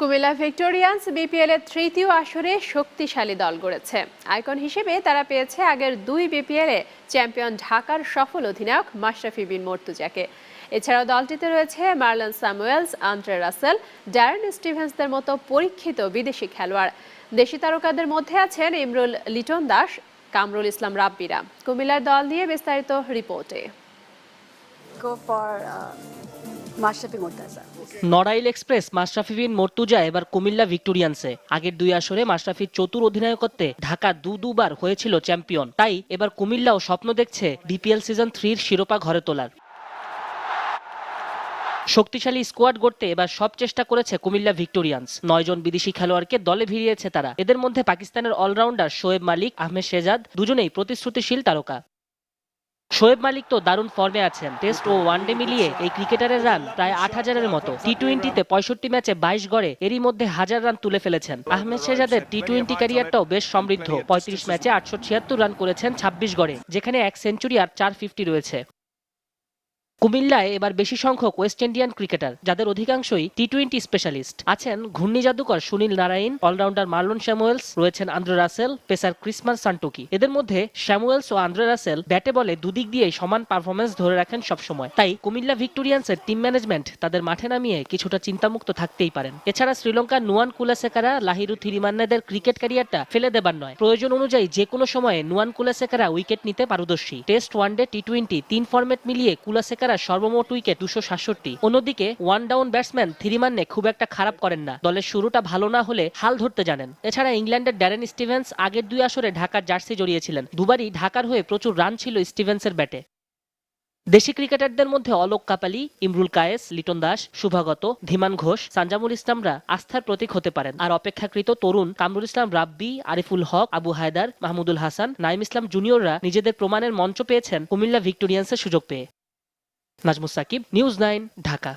Comilla Victorians BPL এর তৃতীয় আসরে শক্তিশালী দল গড়েছে। আইকন হিসেবে তারা পেয়েছে আগের দুই বিপিএল এ চ্যাম্পিয়ন ঢাকার সফল অধিনায়ক মাশরাফি বিন মর্তুজাকে। এছাড়াও দলটিতে রয়েছে Marlon Samuels, Andre Russell, Darren স্টিভেন্সদের মতো পরীক্ষিত বিদেশি খেলোয়াড়। দেশি তারকাদের মধ্যে আছেন ইমরুল লিটন দাস, কামরুল ইসলাম রাব্বিরা। কুমিল্লার দল নিয়ে বিস্তারিত রিপোর্টে। নড়াইল এক্সপ্রেস, মাশরাফি বিন মর্তুজা, এবার কুমিল্লা ভিক্টোরিয়ান্সে। আগের দুই আসরে মাশরাফির চতুর অধিনায়কত্বে ঢাকা দু দুবার হয়েছিল চ্যাম্পিয়ন। তাই এবার কুমিল্লাও স্বপ্ন দেখছে বিপিএল সিজন থ্রির শিরোপা ঘরে তোলার। শক্তিশালী স্কোয়াড গড়তে এবার সব চেষ্টা করেছে কুমিল্লা ভিক্টোরিয়ান্স। নয়জন বিদেশি খেলোয়াড়কে দলে ভিড়িয়েছে তারা। এদের মধ্যে পাকিস্তানের অলরাউন্ডার শোয়েব মালিক, আহমেদ শেজাদ, দুজনেই প্রতিশ্রুতিশীল তারকা। শোয়েব মালিক তো দারুণ ফর্মে আছেন। টেস্ট ও ওয়ানডে মিলিয়ে এই ক্রিকেটারের রান প্রায় আট হাজারের মতো। টি টোয়েন্টিতে পঁয়ষট্টি ম্যাচে বাইশ গড়ে এরই মধ্যে হাজার রান তুলে ফেলেছেন। আহমেদ শেজাদের টি টোয়েন্টি ক্যারিয়ারটাও বেশ সমৃদ্ধ। পঁয়ত্রিশ ম্যাচে আটশো ছিয়াত্তর রান করেছেন ছাব্বিশ গড়ে, যেখানে এক সেঞ্চুরি আর চার ফিফটি রয়েছে। কুমিল্লায় এবার বেশি সংখ্যক ওয়েস্ট ইন্ডিয়ান ক্রিকেটার যাদের অধিকাংশই টি টোয়েন্টি স্পেশালিস্ট আছেন ঘূর্ণি জাদুকর Sunil Narine allrounder Marlon Samuels রয়েছেন Andre Russell, pacer Krishmar Santokie. এদের মধ্যে শ্যামুয়েলস ও আন্দ্রে রাসেল ব্যাটে বলে দুদিক দিয়েই সমান পারফরমেন্স ধরে রাখেন সবসময়। তাই কুমিল্লা ভিক্টোরিয়ান্সের টিম ম্যানেজমেন্ট তাদের মাঠে নামিয়ে কিছুটা চিন্তামুক্ত থাকতেই পারেন। এছাড়া শ্রীলঙ্কার নুয়ান কুলাসেকারা লাহিরু থিরিমান্নাদের ক্রিকেট ক্যারিয়ারটা ফেলে দেবার নয়। প্রয়োজন অনুযায়ী যে কোনো সময়ে নুয়ান কুলাসেকারা উইকেট নিতে পারদর্শী। Test one day T twenty তিন ফরম্যাট মিলিয়ে কুলাসেকারা সর্বমোট উইকেট দুশো সাতষট্টি। অন্যদিকে, ওয়ান ডাউন ব্যাটসম্যান থিরিমান্নে খুব একটা খারাপ করেন না। দলের শুরুটা ভালো না হলে হাল ধরতে জানেন। এছাড়া ইংল্যান্ডের ড্যারেন স্টিভেন্স আগের দুই আসরে ঢাকার জার্সি জড়িয়েছিলেন। দুবারই ঢাকার হয়ে প্রচুর রান ছিল স্টিভেন্সের ব্যাটে। দেশি ক্রিকেটারদের মধ্যে অলোক কাপালি, ইমরুল কায়েস, লিটন দাস শুভাগত ধীমান ঘোষ, সানজামুল ইসলামরা আস্থার প্রতীক হতে পারেন। আর অপেক্ষাকৃত তরুণ কামরুল ইসলাম রাব্বি, আরিফুল হক, আবু হায়দার, মাহমুদুল হাসান নাইম ইসলাম জুনিয়ররা নিজেদের প্রমাণের মঞ্চ পেয়েছেন কুমিল্লা ভিক্টোরিয়ান্সের সুযোগ পেয়ে। Nazmus Sakib news nine Dhaka.